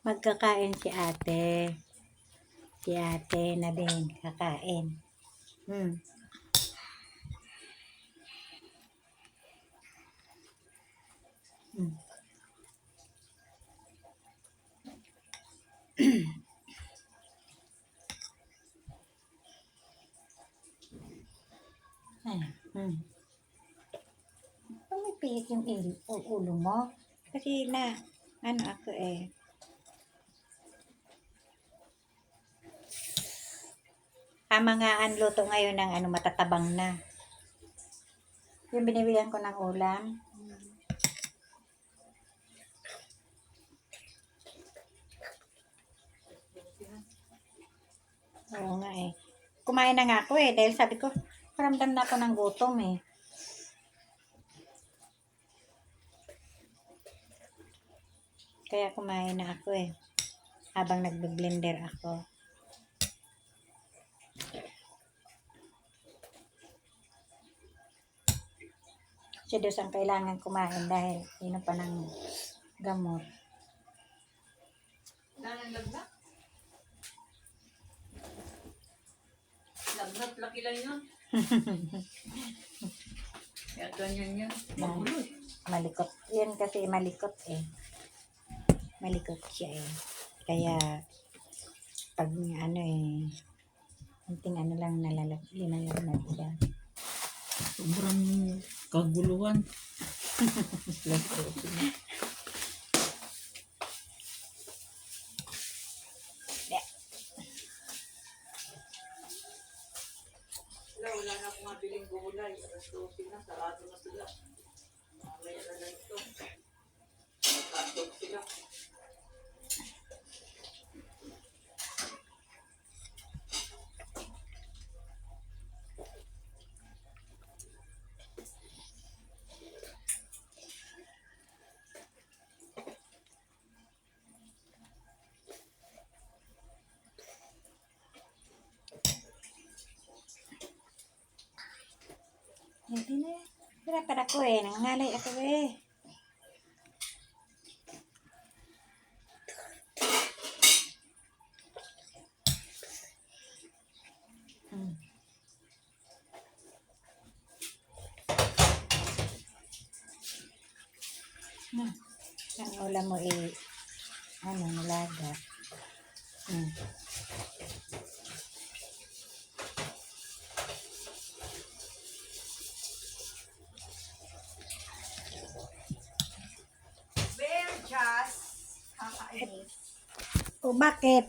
Magkakain si ate. Si ate na din kakain. Hmm. Hmm. Ay, hmm. Pumipihit yung il o ulo mo. Kasi na, ano ako eh. Ang luto ngayon ng ano matatabang na. Yung binibilan ko ng ulam. Oo nga eh. Kumain na nga ako eh. Dahil sabi ko, paramdam na ako ng gutom eh. Kaya kumain na ako eh. Habang nagbe-blender ako. Si Diyos ang kailangan kumain dahil inom pa ng gamot. Nanang lagnat. Lagnat, laki lang yun. Kaya ganyan yan. Magulo. Malikot. Yan kasi malikot eh. Malikot siya eh. Kaya pag ano eh, kunting ano lang nalalag, linalagnat siya. Sobrang kaguluhan. Wala, wala na akong mabiling gulay. Alas 12 na, sarado sila. Mamaya na lang ito. Hotdog sila. Hindi na. Hirapan ako eh. Nangangalay ako eh. Hmm. Hmm. Ang ulam mo eh, ano, nalaga. Hmm. O bakit?